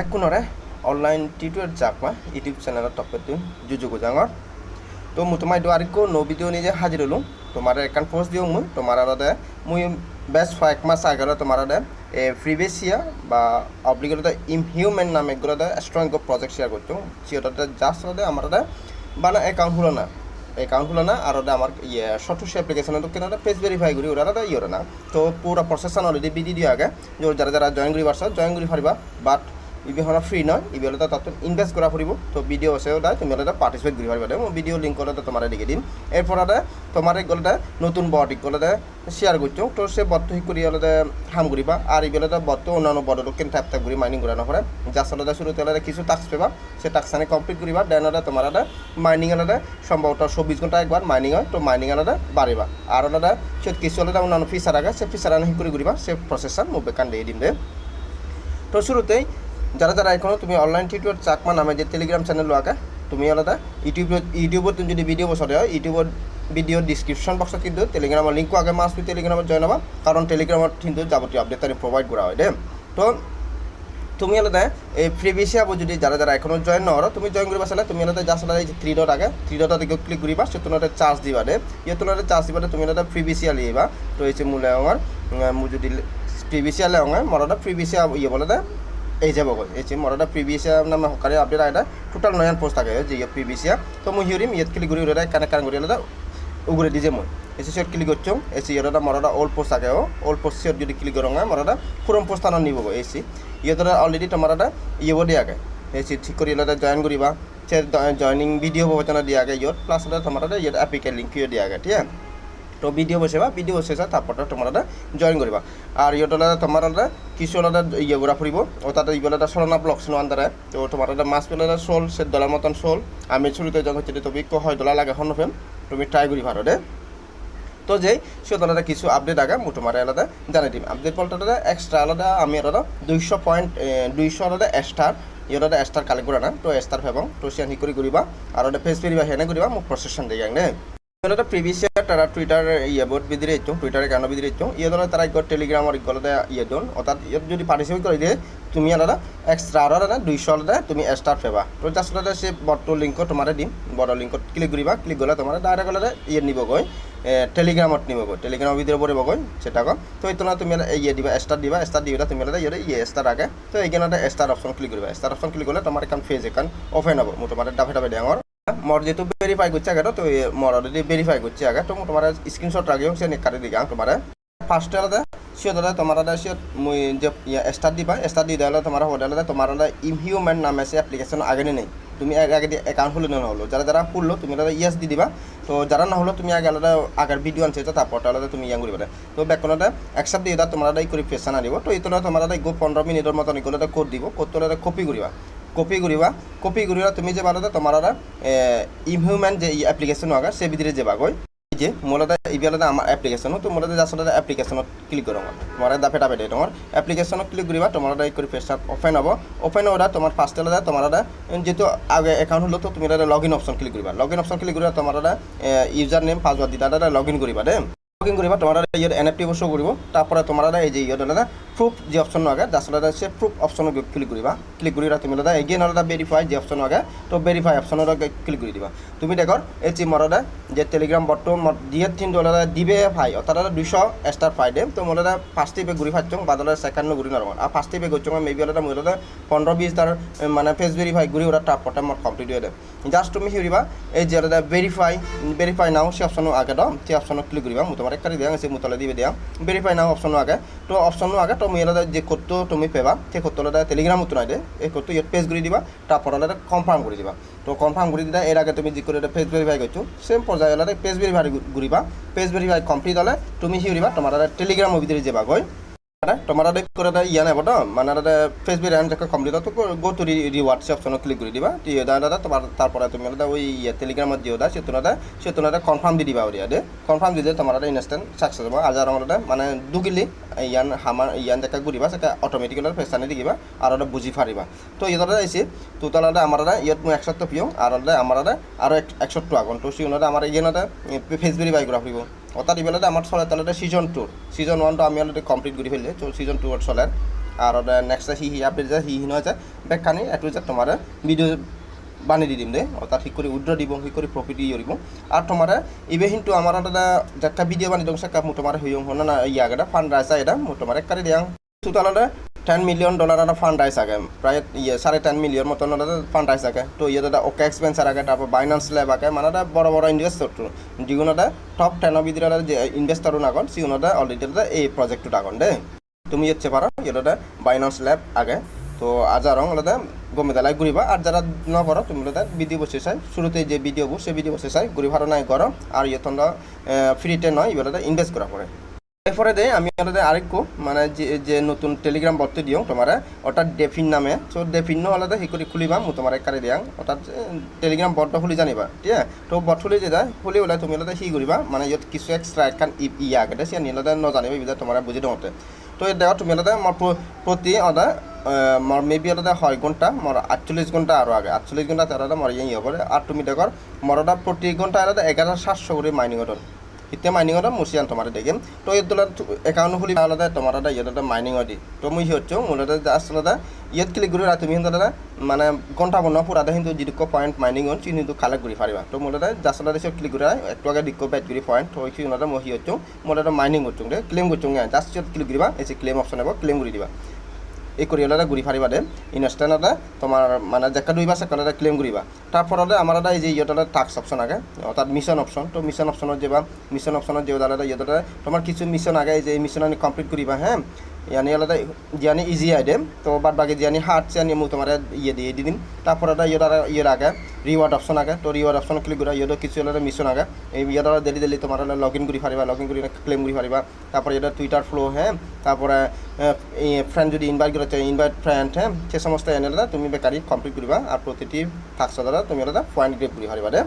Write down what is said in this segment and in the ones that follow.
একোনৰে online tutor Chakma YouTube চেনেলত টপেটো জুজুগু জাঙৰ তো মই তোমাৰ এইটো আরেকো নো ভিডিও নিজে হাজির হলো তোমার একান পোস্ট দিও মুই তোমার আলাদা মুই বেস্ট ফাইভ মাস আগের তোমার আলাদা প্রিভিয়াস ইয়ার বা অব্লিগেট ইমহিউম্যান নামে এগুলো স্ট্রং প্রজেক্ট শেয়ার করছ সেটা জাস্ট আলাদা আমার বানা অ্যাকাউন্ট হলো না অ্যাকাউন্ট হলো না আর ওটা আমার ইয়ে সঠিক অ্যাপ্লিকেশন তো কেন পেজ ভেরিফাই করি ওরা ইয়ে না। তো পুরো প্রসেসন অলরেডি বিডি দিয়ে আগে যারা যারা জয়েন করি পারছ জয়েন করি পারিবা বাট ইবিহনা ফ্ৰী নহয় ইবিহলে তাত ইনভেষ্ট কৰা ফুৰিব তো ভিডিঅ' আছে ওটা তুমি হলে পাৰ্টিচিপেট কৰি পাৰিবা। মই ভিডিঅ' লিংক হলে তোমার লিখে দিম। এরপর তোমার গলে নতুন বট গলে শেয়ার করছ তো সে বটটো শিক কৰি হলে হাম কৰিবা। আর ইবিহলে বটটো অন্যান্য বটত কেন ট্যাপ ট্যাপ কৰি মাইনিং করা নপৰে জাষ্ট হলে শুরুতে হলে কিছু টাস্ক পেবা। সে টাস্ক আনে কমপ্লিট কৰিবা। দেন হলে তোমার হলে মাইনিং হলে সম্ভবত চব্বিশ ঘণ্টা একবার মাইনিং হয়। তো মাইনিং হলে বাড়িবা আর হলে সে কিছু হলে অন্যান্য ফিচার আগে। সে ফিচার আনি শিক কৰি কৰিবা সে প্রসেসন মোক বেকান দিয়ে দিম দে। তো শুরুতেই যারা যারা এখনও তুমি অনলাইন টিউটর চাকমা নামে যে টেলিগ্রাম চ্যানেল আঁকা, তুমি আলাদা ইউটিউবত ইউটিউবত তুমি যদি ভিডিও বসাতে হয় ইউটিউবত ভিডিও ডিসক্রিপশন বক্সত কিন্তু টেলিগ্রামের লিঙ্কও আগে মাছ তুমি টেলিগ্রামত জয়েন হবা, কারণ টেলিগ্রামত কিন্তু যাবতীয় আপডেট তারি প্রোভাইড করা হয় দে তো তুমি আলাদা, এই প্রিভিয়াস ইয়ার যদি যারা যারা এখনও জয়েন নহর তুমি জয়েন করবা চাইলে তুমি আলাদা জাস্ট আলাদা এই থ্রি ডট আগে থ্রি ডট দিকে ক্লিক করিবা সে তোমার চার্জ দিবা দে ইয়ে তোমার চার্জ দিবা তুমি আলাদা প্রিভিয়াস ইয়ার লিবা তো এই যে মূল্য আমার যদি প্রিভিয়াস ইয়ার লেওয়া মোর প্রিভিয়াস ইয়ার ইয়ে বলে দে। মৰদা প্ৰিভিয়াছ ইয়াৰ নামে সকালে আপডেট আইদা টোটাল নয়ান পোষ্ট থাকে যে ইয়ে প্ৰিভিয়াছ ইয়াৰ তো মই হিউৰিম, ইয়াত ক্লিক কৰি উলিয়াই কানেক্ট কানেক্ট কৰি উলিয়াই উগুৰে দিছে মই। এসি সিয়ত ক্লিক করছ এসি ইয়েটা মরদা ওল্ড পোস্ট থাকে ও ওল্ড পোস্ট সিয়ত যদি ক্লিক করো মরদা পুরম পোস্ট আনা নিব এসি ইয়েটা অলরেডি তোমারটা ইয়ে দিয়ে আগে এসি ঠিক করে ইয়েটা জয়েন করিবা সে জয়নিং ভিডিও প্রবচনা দিয়ে আগে ইয়ত প্লাস তোমারটা ইয়ে অ্যাপিকে লিঙ্ক দিয়ে আগে ঠিক আছে? তো ভিডিও বসাবা ভিডিও বসেছা তারপরটা তোমরা জয়েন করিবা। আর ইয়েটা তোমার কিছু আলাদা ইয়ে ঘোরা ফুরিব ও তাতে ইগুলো সলনা ব্লক ছিল আন্দারে তো তোমার মাছ পেলে শোল সে ডলার মতন শোল আমি শুরুতে যখন হচ্ছে তুমি হয় ডলার লাগে, হন ফেম তুমি ট্রাই করি ভারো দে। তো যে সে আলাদা কিছু আপডেট আগে মু তোমার আলাদা জানাই দিম। আপডেট বলতে এক্সট্রা আলাদা, আমি আলাদা দুইশো পয়েন্ট দুইশো আলাদা এক্সট্রার ইয়েটা এক্সট্রার কালেক্ট করা না, তো এক্সট্রার ফেবং তো সে হি করি করিবা আর ফেস ফেরিবা হেনে করিবা মোক প্রসেসন দিয়ে নে ইহঁতে প্ৰিভিয়াছ ইয়াৰ তাৰা টুইটাৰ ইয়েবত বিদিৰে ইচ্ছুং টুইটাৰে গানো বিদিৰে ইচ্ছুং ইহঁতে তারা ইগর টেলিগ্রামর ইগলতে ইয়ে দন অর্থাৎ ইয়ত যদি পার্টিসিপেট করে দিয়ে তুমি আলাদা এক্সট্রা আরও আলাদা দুইশো আলাদা, তুমি স্টার ফেবা। তো জাস্ট আলাদা সে বটটো লিঙ্ক তোমারে দিম। বড় লিঙ্কত ক্লিক করিবা ক্লিক করলে তোমার ডাইরেক্ট আলাদা ইয়ে নিবগৈ টেলিগ্রামত নিবগৈ টেলিগ্রামের ভিতরে পড়বগৈ সেটাকে তো এই তোমার তুমি ইয়ে দিবা স্টার দিবা স্টার দিবা তুমি আলাদা ইয়ে ইয়ে স্টার আগে তো এইখানে স্টার অপশন ক্লিক কৰিবা। স্টার অপশন ক্লিক করলে তোমার এখন ফেজ এখন অফেন হব। তোমার ডাফে ডাফে ডাঙর মোর যেহেতু ভেরিফাই করছে আগে তো মোর অলরেডি ভেরিফাই করছে আগে। তো তোমার স্ক্রিনশট রাখিও সে কাটি দিকে তোমার। ফার্স্ট আলাদা, সে দাদা তোমার দাদা সে মুই যে স্টার্ট দিবা স্টার্ট দিয়ে দিলে তোমার হোটেল তোমার দাদা ইমহিউম্যান নামে সে অ্যাপ্লিকেশন আগে নেই তুমি আগে দিয়ে অ্যাকাউন্ট হলে না হলো। যারা যারা খুললো, তুমি দাদা ইয়াস দিয়ে দিবা। তো যারা না হলো, তুমি আগে আলাদা আগের ভিডিও আনছে তারপর আলাদা তুমি ইয়াং করিবা তো ব্যাকরণটা একসাথে দিয়ে দাও, তোমার এই করে ফেসান আনিব। তো এই তোমার গো পনেরো মিনিটের মতন এগুলো কোড দিব কোড তোলা কপি করিবা। কপি করিবা কপি করিবা তুমি যে বারোটা তোমার ইমহিউম্যান যে এপ্লিকেশন আগা সে ভিতরে যাবা গই যে মূলত ইবিয়ালতে আমার এপ্লিকেশন তো মূলত আসলে এপ্লিকেশনত ক্লিক করো তোমার দাফে দাফে দিয়ে তোমার এপ্লিকেশনত ক্লিক করিবা তোমার এই করে ফেসটা ওপেন হব। ওপেন হওয়া তোমার ফার্স্ট হলে তোমার যেহেতু আগে অ্যাকাউন্ট হলো, তো তুমি লগ ইন অপশন ক্লিক করিবা লগ ইন অপশন ক্লিক করিবা তোমার ইউজার নেম পাসওয়ার্ড দিতা লগ ইন করিবা দে লগ ইন করিবা তোমার ইয়ার এনএফটি বস্তু করব তারপরে তোমার এই যে ইয়ে দাদা প্রুফ যে অপশন আগে দাদা সে প্রুফ অপশন ক্লিক করিবা। ক্লিক করি তুমি এগেন দাদা ভেরিফাই যে অপশন আগে, তো ভেরিফাই অপশন ক্লিক করে দিবা। তুমি দেখর এই যে মরদা যে টেলিগ্রাম বট্ট দিয়ে তিন ডলার দিবে ভাই অর্থাৎ দুইশো স্টার ফাই দে তো মোলা ফার্স্ট টিপে ঘুরি ফাচ্ছং বাদলে সেকেন্ড ঘুরি নরম আর ফার্স্ট টিপে গচ্ছং মেবি ওলা মোলা পনেরো বিশ তার মানে ফেস ভেরিফাই ঘুরি ওরা টাপ পটা মোট কমপ্লিট হয়ে দেয় জাস্ট তুমি হিউরিবা এই যে ভেরিফাই ভেরিফাই নাও সে অপশন আগে দাও সে অপশন ক্লিক করিবা মু তোমার একটা দিয়া সে মুতলে দিবে। দিয়া ভেরিফাই নাও অপশন আগে, তো অপশন আগে, তো মুই এলাদা যে কোডটো তুমি পেবা, সেই এলাদা টেলিগ্রাম উতনাই দে, এই কোডটো ইয়াত পেজ কৰি দিবা তারপর এটা কনফার্ম কৰি দিবা। তো কনফার্ম কৰি দিলে এর তুমি যি করে পেজ ভেরিফাই করছ সেম পর্যায়ে এলাদা পেজ ভেরিফাই ঘুরিবা পেজ ভেরিফাই কমপ্লিট হলে তুমি সি হিউরিবা তোমার এটা ভিতরে যাবা গই তোমার করে ইয়া নেব তো মানে ফেস ভেরিফাই যাকে কমপ্লিট তো গো টু রিওয়ার্ড সে অপশন ক্লিক করে দিবা। দিয়ে দাদা তোমার তারপরে তুমি ওই টেলিগ্রামত দিও দা সেতু দাদা সেতু দাদা কনফার্ম দি দিবা ওরিয়া দে। কনফার্ম দিলে তোমার ইনস্ট্যান্ট সাকসেস হব। আর আমার মানে দুগিলি ইয়ান হামার ইয়ান দেখা ঘুরিবা সেটা অটোমেটিক্যালি ফেসানি দিবা আর ওটা বুঝি ফারিবা তো ইয়ে আইসি তো তাহলে আমার ইয়াত মই একশো পিও আর আমার আরও একশো আগন তো সিওনা আমার ইয়ে ফেস ভেরিফাই করা ফুরিব অর্থাৎ ইবেলাতে আমার চলে তাহলে সিজন টুর সিজন ওয়ানটো আমি অলরেডি কমপ্লিট করে ফেলি তো সিজন টু চলে আর নেক্সট সি হি আপডেট যায় হি হি নয় যায় বেকানি এটু যে তোমার ভিডিও বানিয়ে দিম দে অর্থাৎ সি করে উইড্র দিব, সি করে প্রফিট ইয়ে দিব আর তোমার ইবে কিন্তু আমার দাদা যেটা ভিডিও বানিয়ে দং সে তোমার হইয়ং হন না ইয়াগটা ফান্ড রাইসা এটা মু তোমার কারি দিয়াং। টোটালতে টেন মিলিয়ন ডলার একটা ফান্ড রাইস আগে, প্রায় ইয়ে সাড়ে টেন মিলিয়ন মতন ফান্ড রাইস আগে। তো ইয়ে দাদা ওকে এক্সপেন্সার আগে, তারপর বাইনান্স ল্যাব আগে মানে এটা বড় বড় ইনভেস্টর তো যিগুলো টপ টেনৰ ভিতৰত যে ইনভেষ্টৰো নাগন সিগুলো অলরেডি এই প্রজেক্টটো আগন দে তুমি ইচ্ছে পারো এটা বাইনান্স ল্যাব আগে। তো আজারং আলাদা গমে দালাই ঘুরিবা, আর যারা ন করো তুমি ভিডিও বসে চাই। শুরুতে যে ভিডিওবোৰ সেই ভিডিও বসে চাই। ঘুরি ভাড়া নাই করো আর ইয়ে তোমরা ফ্রিতে নয়, এবার ইনভেস্ট করা পড়ে এরপরে দে, আমি আলাদা আরেকটু মানে যে নতুন টেলিগ্রাম বর্তে দিও তোমার অর্থাৎ ডেফিন নামে। সো ডেফিন আলাদা, সেই করে খুলিবা, মু তোমার কারে দিয়াং। অর্থাৎ টেলিগ্রাম বটটা খুলি জানিবা, ঠিক আছে? তো বট খুলি যে যায় খুলি ওলাই তুমি আলাদা সি কৰিবা মানে ইয়াত কিছু এক্সট্রা একখান ই আগতে, সে আলাদা নজানিবা বিধায় তোমাৰ বুজি দিওঁতে। তো দেওয়া তুমি আলাদা প্ৰ- প্ৰতি আলাদা মোৰ মেবি আলাদা ছয় ঘণ্টা মোৰ আটচল্লিশ ঘণ্টা আৰু আগে। আটচল্লিশ ঘণ্টা তারা মোৰ ইয়ে হবে আর তুমি মোৰ আলাদা প্রতি ঘণ্টা আলাদা এগারো সাতশো করে মাইনিং হতন এতিয়া মাইনিঙত মুচিয়ান তোমাৰ দেখিম তো এই দলত একাউণ্ট খুলি আলাদা তোমাৰ এটা ইয়াত এটা মাইনিং দি তো মই এটা জাষ্ট আলাদা ইয়াত ক্লিক কৰি তুমি সিহঁত দাদা মানে ঘণ্টা বনোৱা পুৰাতে কিন্তু যিটো পইণ্ট মাইনিং হ'ল কিন্তু কালেক্ট কৰি পাৰিবা তো দাদা জাষ্ট আলাদা সিহঁত ক্লিক কৰি একটু আগে দিক্ক বেট কৰি পইণ্ট তো মই সিহঁত মোৰ এটা মাইনিং করছ দে ক্লেম করছ সিহঁত ক্লিক কৰিবা এই যে ক্লেম অপশ্যন হ'ব ক্লেম কৰি দিবা এই কৰি হ'লে ঘূৰি ফাৰিবা দে। ইনষ্টেণ্টতে তোমাৰ মানে জেকা দুইবা এটা ক্লেম কৰিবা। তাৰপৰতে আমাৰ এটা এই যে ইহঁততে টাক্স অপশ্যন আগে অৰ্থাৎ মিছন অপশ্যন তো মিছন অপশ্যনত যাবা মিছন অপশ্যনত যে ইয়াত ইহঁততে তোমাৰ কিছু মিছন আগে, এই যে এই মিছন আমি কমপ্লিট কৰিবা হে। ইয়ানি আলাদা জিয়ানি ইজি আই দেম তো বাদ বাকি জিয়ানি হার্ড চিয়ানি মু তোমার ইয়ে দিয়ে দি দিম তারপরে এটা ইয়ের ইয়ের আগে রিওয়ার্ড অপশন আগে। তো রিওয়ার্ড অপশন ক্লিক করা ইয়ের কিছু হলে মিশন আগে। এই ইয়ের ডেলি ডেলি তোমার লগ ইন করে পারিবা লগ ইন করে ক্লেম করে পারিবা তারপরে এটা টুইটার ফ্লো হ্যাঁ? তারপরে ফ্রেন্ড যদি ইনভাইট করে ইনভাইট ফ্রেন্ড হ্যাঁ? সে সমস্ত এনে তুমি বেকারি কমপ্লিট করিবা আর প্রতিটি থাকছে দ্বারা তুমি আলাদা পয়েন্ট গ্রেপ করে পারিবা দে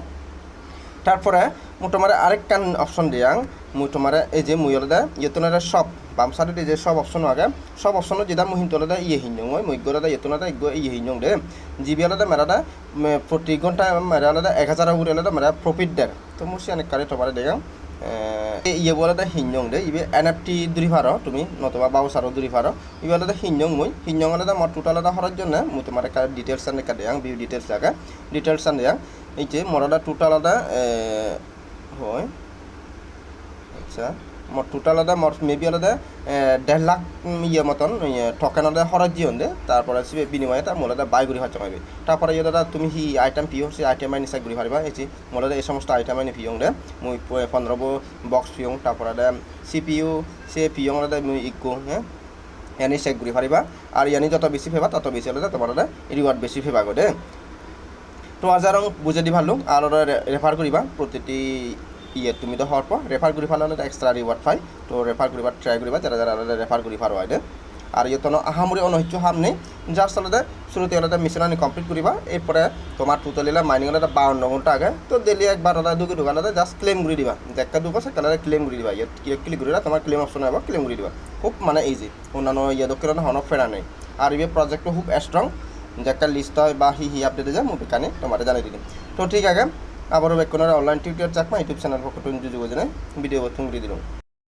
তারপরে মু তোমার আরেকখান অপশন দিয়াং। মু তোমার এই যে মুই আলাদা ইয়েতনার সব বাম সাইডে যে সব অপশন আগে, সব অপশন যেটা মুহিন আলাদা ইয়ে হিঞ্জং হয় মুই আলাদা ইয়েতনাটা ইয়ে হিঞ্জং দে। জিবি আলাদা মেরাদা প্রতি ঘণ্টা মেরা আলাদা এক হাজার উপরে আলাদা মেরা প্রফিট দেয়। তো মুসি অনেক কারে তোমার দেখাম ইয়ে বলাদা হিঞ্জং দে। ইবে এনএফটি দুরি ফারো তুমি, নতুবা বাউসারও দুরি ফারো ইবে আলাদা হিঞ্জং মুই। হিঞ্জং আলাদা আমার টোটাল আলাদা হরার জন্য মুই তোমার একটা ডিটেলস আনে কাদেয়াং ভিউ ডিটেলস লাগা ডিটেলস আনে এই যে মরাদা টোটাল আলাদা হয় আচ্ছা। মোৰ টোটাল আদা মোৰ মেবি আলাদা দেড় লাখ ইয়ে মতন ঠকেন আদা খরচ জিয়ন দে তারপরে সে বিনিময়ে তার মোলাদা বাই ঘুরি হচ্ছে মাইবে তারপরে ইয়ে দাদা, তুমি হি আইটেম পিও সে আইটেম আইনি সাই ঘুরি পারিবা। এসি মোলাদা এই সমস্ত আইটেম আইনি পিয়ং দে মুই পনেরো বক্স পিয়ং তারপরে দে সিপিইউ সে পিয়ং আলাদা মুই ইকো হ্যাঁ? ইয়ানি চেক ঘুরি পারিবা। আর ইয়ানি যত বেশি ফেবা, তত বেশি আলাদা তোমার রিওয়ার্ড বেশি ফেবা গো দে। তো আজারং বুঝে দি ভালো আর রেফার করিবা, প্রতিটি ইয়ে তুমি তো হওয়ার পর রেফার করি ফালে এক্সট্রা রিওয়ার্ড পাই। তো রেফার করিবার ট্রাই করিবা যারা যারা রেফার করি ফার হয় আর ইয়ে তো আহামরি অনহিচ্য হাম নেই। জাস্ট আলাদা শুরুতে আলাদা মিশন আনি কমপ্লিট করিবা এরপরে তোমার টোটালিলা মাইনিং আলাদা বাউন্ন ঘণ্টা আগে। তো ডেলি একবার দুকে ঢুকা আলাদা জাস্ট ক্লেম করে দিবা। দেখা দুটো সে কালারে ক্লেম করে দিবা। ইয়ে ক্লিক করে তোমার ক্লেম অপশন হবে ক্লেম করে দিবা। খুব মানে ইজি অন্যান্য ইয়ে দক্ষিণ হন ফেরা নেই। আর ইয়ে প্রজেক্টও খুব স্ট্রং যে একটা লিস্ট হয় বা হি হি আপডেটে যায় মুভি কানে তোমার জানিয়ে দিলাম তো ঠিক আছে। আবারও বেকনার online tutorial Chakma YouTube channel পক্ষ থেকে যোগাযোগ ভিডিও বর্তমান দিলাম।